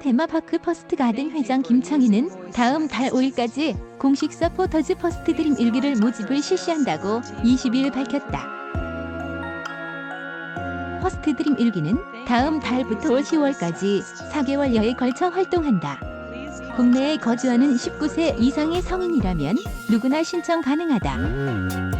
테마파크 퍼스트 가든 회장 김창희는 다음 달 5일까지 공식 서포터즈 퍼스트 드림 일기를 모집을 실시한다고 20일 밝혔다. 퍼스트 드림 일기는 다음 달부터 올 10월까지 4개월여에 걸쳐 활동한다. 국내에 거주하는 19세 이상의 성인이라면 누구나 신청 가능하다.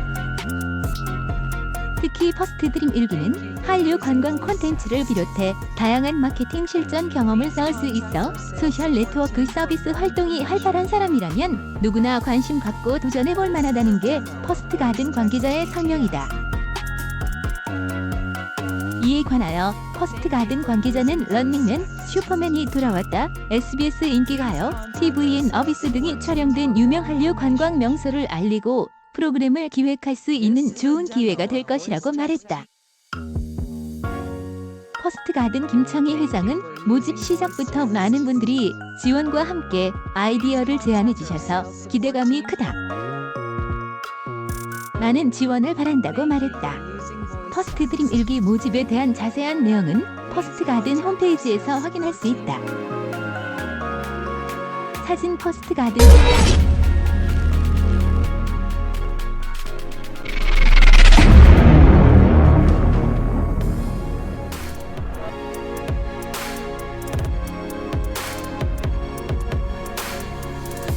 특히 퍼스트 드림 일기는 한류 관광 콘텐츠를 비롯해 다양한 마케팅 실전 경험을 쌓을 수 있어 소셜 네트워크 서비스 활동이 활발한 사람이라면 누구나 관심 갖고 도전해 볼 만하다는 게 퍼스트 가든 관계자의 설명이다. 이에 관하여 퍼스트 가든 관계자는 런닝맨, 슈퍼맨이 돌아왔다, SBS 인기가요, TVN 어비스 등이 촬영된 유명 한류 관광 명소를 알리고 프로그램을 기획할 수 있는 좋은 기회가 될 것이라고 말했다. 퍼스트 가든 김창희 회장은 모집 시작부터 많은 분들이 지원과 함께 아이디어를 제안해 주셔서 기대감이 크다. 많은 지원을 바란다고 말했다. 퍼스트 드림 일기 모집에 대한 자세한 내용은 퍼스트 가든 홈페이지에서 확인할 수 있다. 사진 퍼스트 가든